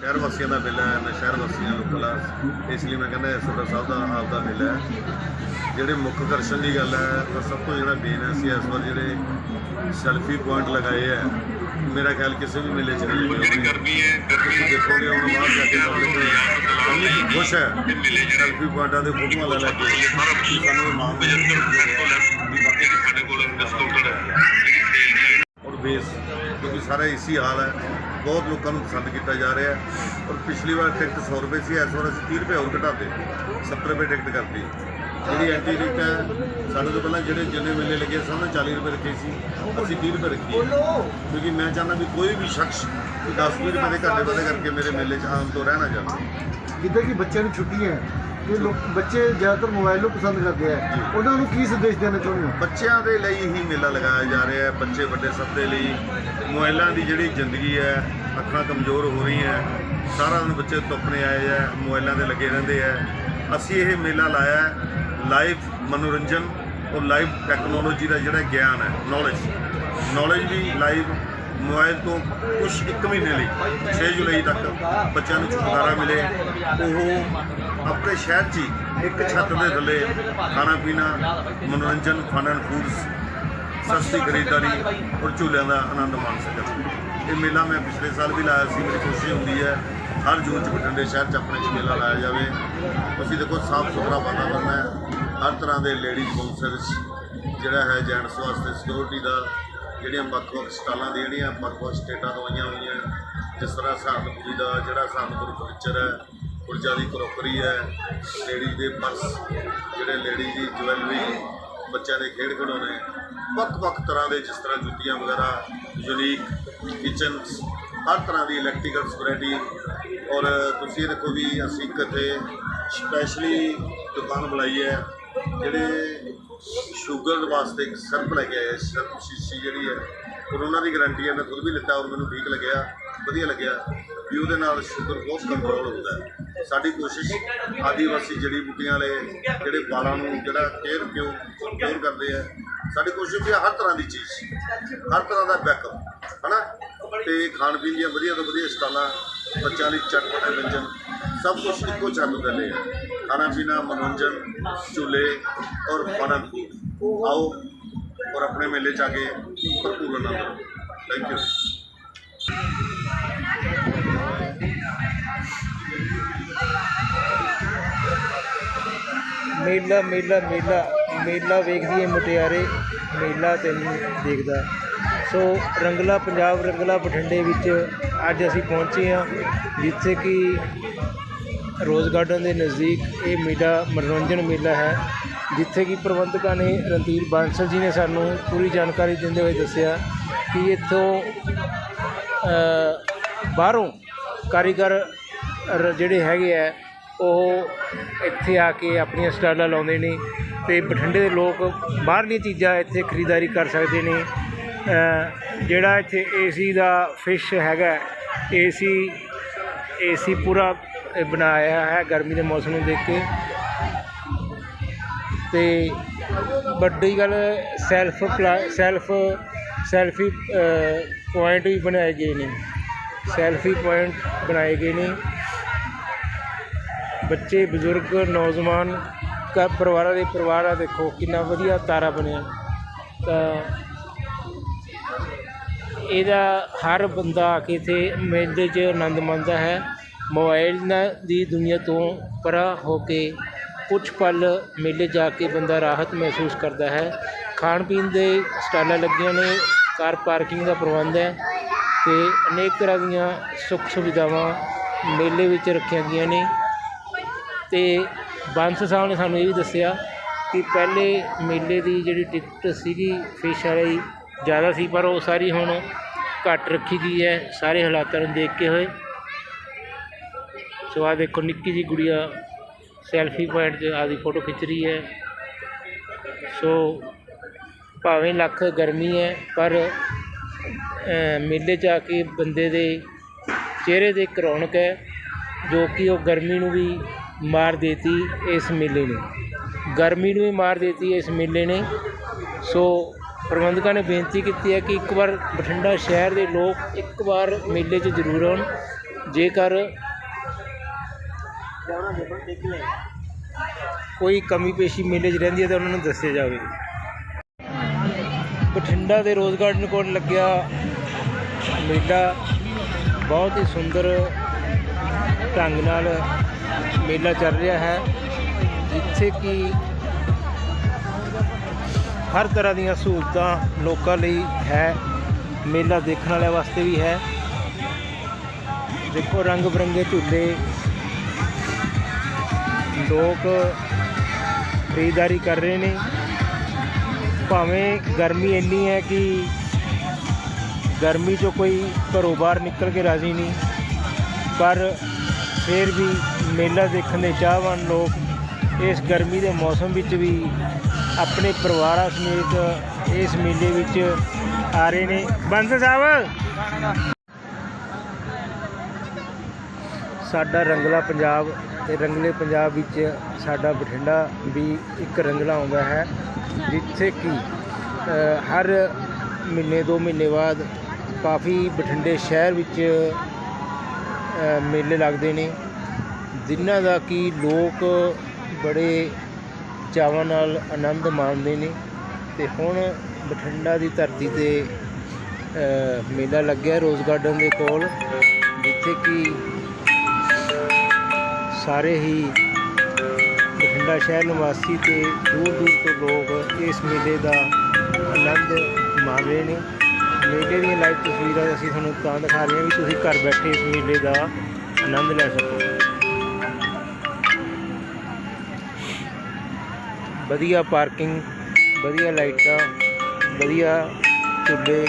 ਸ਼ਹਿਰ ਵਾਸੀਆਂ ਦਾ ਮੇਲਾ ਹੈ ਮੈਂ ਸ਼ਹਿਰ ਵਾਸੀਆਂ ਨੂੰ ਕਲਾ ਇਸ ਲਈ ਮੈਂ ਕਹਿੰਦਾ ਸੁਖਾ ਸਾਹਿਬ ਦਾ ਆਪ ਦਾ ਮੇਲਾ ਹੈ। ਜਿਹੜੇ ਮੁੱਖ ਆਕਰਸ਼ਣ ਦੀ ਗੱਲ ਹੈ ਤਾਂ ਸਭ ਤੋਂ ਜਿਹੜਾ ਮੇਨ ਹੈ ਅਸੀਂ ਇਸ ਵਾਰ ਜਿਹੜੇ ਸੈਲਫੀ ਪੁਆਇੰਟ ਲਗਾਏ ਹੈ ਮੇਰਾ ਖਿਆਲ ਕਿਸੇ ਵੀ ਮੇਲੇ 'ਚ ਨਹੀਂ ਲੱਗੇ ਹੋਣਗੇ ਗਰਮੀ ਹੈ ਗਰਮੀ ਤੁਸੀਂ ਦੇਖੋਗੇ ਹੁਣ ਬਾਹਰ ਜਾ ਕੇ ਪਬਲਿਕ ਖੁਸ਼ ਹੈ ਸੈਲਫੀ ਪੁਆਇੰਟਾਂ ਦੇ ਫੋਟੋਆਂ ਲੈ ਲੈ ਕੇ। ਸਾਨੂੰ ਮਾਣ ਮਿਲਿਆ ਤੋਂ ਲੈ ਕਿਉਂਕਿ ਸਾਰਾ ਇਸੀ ਹਾਲ ਹੈ। ਬਹੁਤ ਲੋਕਾਂ ਨੂੰ ਪਸੰਦ ਕੀਤਾ ਜਾ ਰਿਹਾ ਔਰ ਪਿਛਲੀ ਵਾਰ ਟਿਕਟ 100 ਰੁਪਏ ਸੀ, ਇਸ ਵਾਰ ਅਸੀਂ 30 ਰੁਪਏ ਹੋਰ ਘਟਾਤੇ 70 ਰੁਪਏ ਟਿਕਟ ਕਰਤੀ। ਜਿਹੜੀ ਐਂਟੀ ਟਿਕਟ ਹੈ, ਸਾਡੇ ਤੋਂ ਪਹਿਲਾਂ ਜਿਹੜੇ ਜਿੰਨੇ ਮੇਲੇ ਲੱਗੇ ਸਭ ਨੇ 40 ਰੁਪਏ ਰੱਖੇ ਸੀ। ਅਸੀਂ 30 ਰੁਪਏ ਰੱਖੀ ਕਿਉਂਕਿ ਮੈਂ ਚਾਹੁੰਦਾ ਵੀ ਕੋਈ ਵੀ ਸ਼ਖਸ 10 ਵੀਹ ਰੁਪਏ ਦੇ ਘਾਟੇ ਵਾਧੇ ਕਰਕੇ ਮੇਰੇ ਮੇਲੇ 'ਚ ਆਮ ਤੋਂ ਰਹਿਣਾ ਜਾਵੇ। ਜਿੱਦਾਂ ਕਿ ਬੱਚਿਆਂ ਨੂੰ ਛੁੱਟੀਆਂ ਲੋਕ ਬੱਚੇ ਜ਼ਿਆਦਾਤਰ ਮੋਬਾਈਲ ਨੂੰ ਪਸੰਦ ਕਰਦੇ ਆ। ਉਹਨਾਂ ਨੂੰ ਕੀ ਸੰਦੇਸ਼ ਦੇਣਾ ਚਾਹੁੰਦੇ ਹੋ? ਬੱਚਿਆਂ ਦੇ ਲਈ ਹੀ ਮੇਲਾ ਲਗਾਇਆ ਜਾ ਰਿਹਾ ਹੈ। ਬੱਚੇ ਵੱਡੇ ਸਭ ਦੇ ਲਈ। ਮੋਬਾਈਲਾਂ ਦੀ ਜਿਹੜੀ ਜ਼ਿੰਦਗੀ ਹੈ ਅੱਖਾਂ ਕਮਜ਼ੋਰ ਹੋ ਰਹੀਆਂ ਸਾਰਾ ਦਿਨ ਬੱਚੇ ਧੁੱਪਨੇ ਆਏ ਆ ਮੋਬਾਈਲਾਂ ਦੇ ਲੱਗੇ ਰਹਿੰਦੇ ਆ ਅਸੀਂ ਇਹ ਮੇਲਾ ਲਾਇਆ ਲਾਈਵ ਮਨੋਰੰਜਨ ਔਰ ਲਾਈਵ ਟੈਕਨੋਲੋਜੀ ਦਾ ਜਿਹੜਾ ਗਿਆਨ ਹੈ ਨੌਲੇਜ ਨੌਲੇਜ ਵੀ ਲਾਈਵ ਮੋਬਾਈਲ ਤੋਂ ਕੁਝ ਇੱਕ ਮਹੀਨੇ ਲਈ 6 ਜੁਲਾਈ ਤੱਕ ਬੱਚਿਆਂ ਨੂੰ ਛੁਟਕਾਰਾ ਮਿਲੇ। ਉਹ ਆਪਣੇ ਸ਼ਹਿਰ 'ਚ ਹੀ ਇੱਕ ਛੱਤ ਦੇ ਥੱਲੇ ਖਾਣਾ ਪੀਣਾ, ਮਨੋਰੰਜਨ ਫਨ ਐਂਡ ਫੂਡਸ ਸਸਤੀ ਖਰੀਦਦਾਰੀ ਔਰ ਝੂਲਿਆਂ ਦਾ ਆਨੰਦ ਮਾਣ ਸਕਣ। ਇਹ ਮੇਲਾ ਮੈਂ ਪਿਛਲੇ ਸਾਲ ਵੀ ਲਾਇਆ ਸੀ, ਮੇਰੀ ਖੁਸ਼ੀ ਹੁੰਦੀ ਹੈ, ਹਰ ਜੂਨ ਚ ਬਠਿੰਡੇ ਸ਼ਹਿਰ ਚ ਆਪਣੇ ਚ ਮੇਲਾ ਲਾਇਆ ਜਾਵੇ। ਤੁਸੀਂ ਦੇਖੋ, ਸਾਫ਼ ਸੁਥਰਾ ਵਾਤਾਵਰਨ ਹੈ, ਹਰ ਤਰ੍ਹਾਂ ਦੇ ਲੇਡੀਜ਼ ਬਾਉਂਸਰਸ ਜਿਹੜਾ ਹੈ ਜੈਂਟਸ ਵਾਸਤੇ ਸਿਕਿਉਰਿਟੀ ਦਾ, ਜਿਹੜੀਆਂ ਵੱਖ-ਵੱਖ ਸਟਾਲਾਂ ਦੀ ਜਿਹੜੀਆਂ ਵੱਖ-ਵੱਖ ਸਟੇਟਾਂ ਤੋਂ ਆਈਆਂ ਹੋਈਆਂ, ਜਿਸ ਤਰ੍ਹਾਂ ਸਹਾਰਨਪੁਰੀ ਦਾ, ਜਿਹੜਾ ਸਹਾਰਨਪੁਰ ਫਰਨੀਚਰ ਹੈ ਪੁਰਜਾ ਦੀ ਕਰੋਕਰੀ ਹੈ। ਲੇਡੀਜ਼ ਦੇ ਪਰਸ, ਜਿਹੜੇ ਲੇਡੀਜ਼ ਦੀ ਜਵੈਲਰੀ ਬੱਚਿਆਂ ਦੇ ਖੇਡ ਖਿਡੌਣੇ, ਵੱਖ-ਵੱਖ ਤਰ੍ਹਾਂ ਦੇ ਜਿਸ ਤਰ੍ਹਾਂ ਜੁੱਤੀਆਂ ਵਗੈਰਾ ਯੂਨੀਕ ਕਿਚਨਸ ਹਰ ਤਰ੍ਹਾਂ ਦੀ ਇਲੈਕਟ੍ਰੀਕਲ ਵੈਰਾਈਟੀ ਔਰ ਤੁਸੀਂ ਇਹ ਦੇਖੋ ਵੀ ਅਸੀਂ ਇੱਕ ਇੱਥੇ ਸਪੈਸ਼ਲੀ ਦੁਕਾਨ ਬਣਾਈ ਹੈ, ਜਿਹੜੇ ਸ਼ੂਗਰ ਵਾਸਤੇ ਇੱਕ ਸਰਪ ਲੈ ਕੇ ਆਏ ਸਰਪ ਸ਼ੀਸ਼ੀ ਜਿਹੜੀ ਹੈ, ਔਰ ਉਹਨਾਂ ਦੀ ਗਾਰੰਟੀ ਹੈ, ਮੈਂ ਖੁਦ ਵੀ ਲਿੱਤਾ ਔਰ ਮੈਨੂੰ ਠੀਕ ਲੱਗਿਆ, ਵਧੀਆ ਲੱਗਿਆ। ਵੀ ਉਹਦੇ ਨਾਲ ਸ਼ੂਗਰ ਬਹੁਤ ਕੰਟਰੋਲ ਹੁੰਦਾ ਹੈ। ਸਾਡੀ ਕੋਸ਼ਿਸ਼ ਆਦੀਵਾਸੀ ਜੜੀ ਬੂਟੀਆਂ ਵਾਲੇ ਜਿਹੜੇ ਬਾਲਾਂ ਨੂੰ ਜਿਹੜਾ ਕੇਅਰ ਕਿਉਂ ਕੇਅਰ ਕਰਦੇ ਆ, ਸਾਡੀ ਕੋਸ਼ਿਸ਼ ਵੀ ਹਰ ਤਰ੍ਹਾਂ ਦੀ ਚੀਜ਼, ਹਰ ਤਰ੍ਹਾਂ ਦਾ ਬੈਕਅਪ ਹਨਾ? ਤੇ ਖਾਣ ਪੀਣ ਦੀਆਂ ਵਧੀਆ ਤੋਂ ਵਧੀਆ ਸਟਾਲਾਂ, ਬੱਚਿਆਂ ਲਈ ਚਟਪਟੇ ਵਿਅੰਜਨ ਸਭ ਕੁਝ ਇੱਕੋ ਛੱਤ ਤੇ ਲੈ ਆ। ਖਾਣਾ ਪੀਣਾ, ਮਨੋਰੰਜਨ, ਝੂਲੇ ਔਰ ਫਨ ਆਓ ਔਰ ਆਪਣੇ ਮੇਲੇ ਚ ਆ ਕੇ ਭਰਪੂਰ ਆਨੰਦ ਲਓ। ਥੈਂਕ ਯੂ ਮੇਲਾ ਮੇਲਾ ਮੇਲਾ ਮੇਲਾ ਵੇਖਦੀ ਏ ਮੁਟਿਆਰੇ, ਮੇਲਾ ਤੈਨੂੰ ਦੇਖਦਾ। ਸੋ ਰੰਗਲਾ ਪੰਜਾਬ, ਰੰਗਲਾ ਬਠਿੰਡੇ ਵਿੱਚ ਅੱਜ ਅਸੀਂ ਪਹੁੰਚੇ ਹਾਂ, ਜਿੱਥੇ ਕਿ ਰੋਜ਼ ਗਾਰਡਨ ਦੇ ਨਜ਼ਦੀਕ ਇਹ ਮੇਲਾ, ਮਨੋਰੰਜਨ ਮੇਲਾ ਹੈ, ਜਿੱਥੇ ਕਿ ਪ੍ਰਬੰਧਕਾਂ ਨੇ ਰਣਧੀਰ ਬਾਂਸਲ ਜੀ ਨੇ ਸਾਨੂੰ ਪੂਰੀ ਜਾਣਕਾਰੀ ਦਿੰਦੇ ਹੋਏ ਦੱਸਿਆ ਕਿ ਇੱਥੋਂ ਬਾਹਰੋਂ ਕਾਰੀਗਰ ਜਿਹੜੇ ਹੈਗੇ ਆ ਉਹ ਇੱਥੇ ਆ ਕੇ ਆਪਣੀਆਂ ਸਟਾਲਾਂ ਲਾਉਂਦੇ ਨੇ ਤੇ ਬਠਿੰਡੇ ਦੇ ਲੋਕ ਬਾਹਰਲੀਆਂ ਚੀਜ਼ਾਂ ਇੱਥੇ ਖਰੀਦਦਾਰੀ ਕਰ ਸਕਦੇ ਨੇ। ਜਿਹੜਾ ਇੱਥੇ ਏਸੀ ਦਾ ਫਿਸ਼ ਹੈਗਾ ਏਸੀ ਏਸੀ ਪੂਰਾ ਬਣਾਇਆ ਹੈ ਗਰਮੀ ਦੇ ਮੌਸਮ ਨੂੰ ਦੇਖ ਕੇ। ਤੇ ਵੱਡੀ ਗੱਲ ਸੈਲਫ ਸੈਲਫ ਸੈਲਫੀ ਪੁਆਇੰਟ ਵੀ ਬਣਾਏ ਗਏ ਨੇ। ਸੈਲਫੀ ਪੁਆਇੰਟ ਬਣਾਏ ਗਏ ਨੇ। ਬੱਚੇ, ਬਜ਼ੁਰਗ, ਨੌਜਵਾਨ ਕਾ ਪਰਿਵਾਰਾਂ ਦੇ ਪਰਿਵਾਰ ਆ, ਦੇਖੋ ਕਿੰਨਾ ਵਧੀਆ ਤਾਰਾ ਬਣਿਆ। ਤਾਂ ਇਹਦਾ ਹਰ ਬੰਦਾ ਆ ਕੇ ਇੱਥੇ ਮੇਲੇ 'ਚ ਆਨੰਦ ਮਾਣਦਾ ਹੈ। ਮੋਬਾਈਲ ਨਾ- ਦੀ ਦੁਨੀਆ ਤੋਂ ਪਰਾਂ ਹੋ ਕੇ ਕੁਝ ਪਲ ਮੇਲੇ ਜਾ ਕੇ ਬੰਦਾ ਰਾਹਤ ਮਹਿਸੂਸ ਕਰਦਾ ਹੈ। ਖਾਣ ਪੀਣ ਦੇ ਸਟਾਲਾਂ ਲੱਗੀਆਂ ਨੇ, ਕਾਰ ਪਾਰਕਿੰਗ ਦਾ ਪ੍ਰਬੰਧ ਹੈ ਤੇ ਅਨੇਕ ਤਰ੍ਹਾਂ ਦੀਆਂ ਸੁੱਖ ਸੁਵਿਧਾਵਾਂ ਮੇਲੇ ਵਿੱਚ ਰੱਖੀਆਂ ਗਈਆਂ ਨੇ। ਅਤੇ ਬਾਂਸ ਸਾਹਿਬ ਨੇ ਸਾਨੂੰ ਇਹ ਵੀ ਦੱਸਿਆ ਕਿ ਪਹਿਲੇ ਮੇਲੇ ਦੀ ਜਿਹੜੀ ਟਿਕਟ ਸੀਗੀ ਫਿਸ਼ ਵਾਲੀ ਜ਼ਿਆਦਾ ਸੀ, ਪਰ ਉਹ ਸਾਰੀ ਹੁਣ ਘੱਟ ਰੱਖੀ ਗਈ ਹੈ, ਸਾਰੇ ਹਾਲਾਤਾਂ ਨੂੰ ਦੇਖ ਕੇ ਹੋਏ। ਸੋ ਆ ਦੇਖੋ, ਨਿੱਕੀ ਜੀ ਗੁੜੀਆ ਸੈਲਫੀ ਪੁਆਇੰਟ 'ਤੇ ਆਪਦੀ ਫੋਟੋ ਖਿੱਚ ਰਹੀ ਹੈ। ਸੋ ਭਾਵੇਂ ਲੱਖ ਗਰਮੀ ਹੈ, ਪਰ ਮੇਲੇ 'ਚ ਆ ਕੇ ਬੰਦੇ ਦੇ ਚਿਹਰੇ ਤੇ ਇੱਕ ਰੌਣਕ ਹੈ, ਜੋ ਕਿ ਉਹ ਗਰਮੀ ਨੂੰ ਵੀ ਮਾਰ ਦੇਤੀ ਇਸ ਮੇਲੇ ਨੇ। ਗਰਮੀ ਨੂੰ ਵੀ ਮਾਰ ਦੇਤੀ ਇਸ ਮੇਲੇ ਨੇ। ਸੋ ਪ੍ਰਬੰਧਕਾਂ ਨੇ ਬੇਨਤੀ ਕੀਤੀ ਹੈ ਕਿ ਇੱਕ ਵਾਰ ਬਠਿੰਡਾ ਸ਼ਹਿਰ ਦੇ ਲੋਕ ਇੱਕ ਵਾਰ ਮੇਲੇ 'ਚ ਜ਼ਰੂਰ ਆਉਣ। ਜੇਕਰ ਕੋਈ ਕਮੀ ਪੇਸ਼ੀ ਮੇਲੇ 'ਚ ਰਹਿੰਦੀ ਹੈ ਤਾਂ ਉਹਨਾਂ ਨੂੰ ਦੱਸਿਆ ਜਾਵੇ। ਬਠਿੰਡਾ ਦੇ ਰੋਜ਼ ਗਾਰਡਨ ਕੋਲ ਲੱਗਿਆ ਮੇਲਾ। ਬਹੁਤ ਹੀ ਸੁੰਦਰ ਢੰਗ ਨਾਲ ਮੇਲਾ ਚੱਲ ਰਿਹਾ ਹੈ, ਜਿੱਥੇ ਕਿ ਹਰ ਤਰ੍ਹਾਂ ਦੀਆਂ ਸਹੂਲਤਾਂ ਲੋਕਾਂ ਲਈ ਹੈ, ਮੇਲਾ ਦੇਖਣ ਵਾਲਿਆਂ ਵਾਸਤੇ ਵੀ ਹੈ। ਦੇਖੋ, ਰੰਗ ਬਰੰਗੇ ਝੂਲੇ, ਲੋਕ ਖਰੀਦਦਾਰੀ ਕਰ ਰਹੇ ਨੇ। ਭਾਵੇਂ ਗਰਮੀ ਇੰਨੀ ਹੈ ਕਿ ਗਰਮੀ 'ਚੋਂ ਕੋਈ ਘਰੋਂ ਬਾਹਰ ਨਿਕਲ ਕੇ ਰਾਜ਼ੀ ਨਹੀਂ, ਪਰ ਫਿਰ ਵੀ ਮੇਲਾ ਦੇਖਣ ਦੇ ਚਾਹਵਾਨ ਲੋਕ ਇਸ ਗਰਮੀ ਦੇ ਮੌਸਮ ਵਿੱਚ ਵੀ ਆਪਣੇ ਪਰਿਵਾਰਾਂ ਸਮੇਤ ਇਸ ਮੇਲੇ ਵਿੱਚ ਆ ਰਹੇ ਨੇ। ਬੰਦ ਸਾਹਿਬ! ਸਾਡਾ ਰੰਗਲਾ ਪੰਜਾਬ ਤੇ ਰੰਗਲੇ ਪੰਜਾਬ ਵਿੱਚ ਸਾਡਾ ਬਠਿੰਡਾ ਵੀ ਇੱਕ ਰੰਗਲਾ ਆਉਂਦਾ ਹੈ, ਜਿੱਥੇ ਕਿ ਹਰ ਮਹੀਨੇ ਦੋ ਮਹੀਨੇ ਬਾਅਦ ਕਾਫੀ ਬਠਿੰਡੇ ਸ਼ਹਿਰ ਵਿੱਚ ਮੇਲੇ ਲੱਗਦੇ ਨੇ, ਜਿਨ੍ਹਾਂ ਦਾ ਕਿ ਲੋਕ ਬੜੇ ਚਾਵਾਂ ਨਾਲ ਆਨੰਦ ਮਾਣਦੇ ਨੇ ਤੇ ਹੁਣ ਬਠਿੰਡਾ ਦੀ ਧਰਤੀ ਤੇ ਮੇਲਾ ਲੱਗਿਆ ਰੋਜ਼ ਗਾਰਡਨ ਦੇ ਕੋਲ, ਜਿੱਥੇ ਕਿ ਸਾਰੇ ਹੀ ਬਠਿੰਡਾ ਸ਼ਹਿਰ ਨਿਵਾਸੀ ਤੇ ਦੂਰ ਦੂਰ ਤੋਂ ਲੋਕ ਇਸ ਮੇਲੇ ਦਾ ਆਨੰਦ ਮਾਣ ਰਹੇ ਨੇ। ਮੇਲੇ ਦੀਆਂ ਲਾਈਵ ਤਸਵੀਰਾਂ ਅਸੀਂ ਤੁਹਾਨੂੰ ਤਾਂ ਦਿਖਾ ਰਹੇ ਹਾਂ ਵੀ ਤੁਸੀਂ ਘਰ ਬੈਠੇ ਇਸ ਮੇਲੇ ਦਾ ਆਨੰਦ ਲੈ ਸਕੋ ਵਧੀਆ ਪਾਰਕਿੰਗ ਵਧੀਆ ਲਾਈਟਾਂ, ਵਧੀਆ ਝੂਲੇ,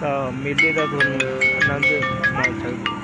ਤਾਂ ਮੇਲੇ ਦਾ ਤੁਹਾਨੂੰ ਆਨੰਦ ਮਾਣ ਸਕਦੇ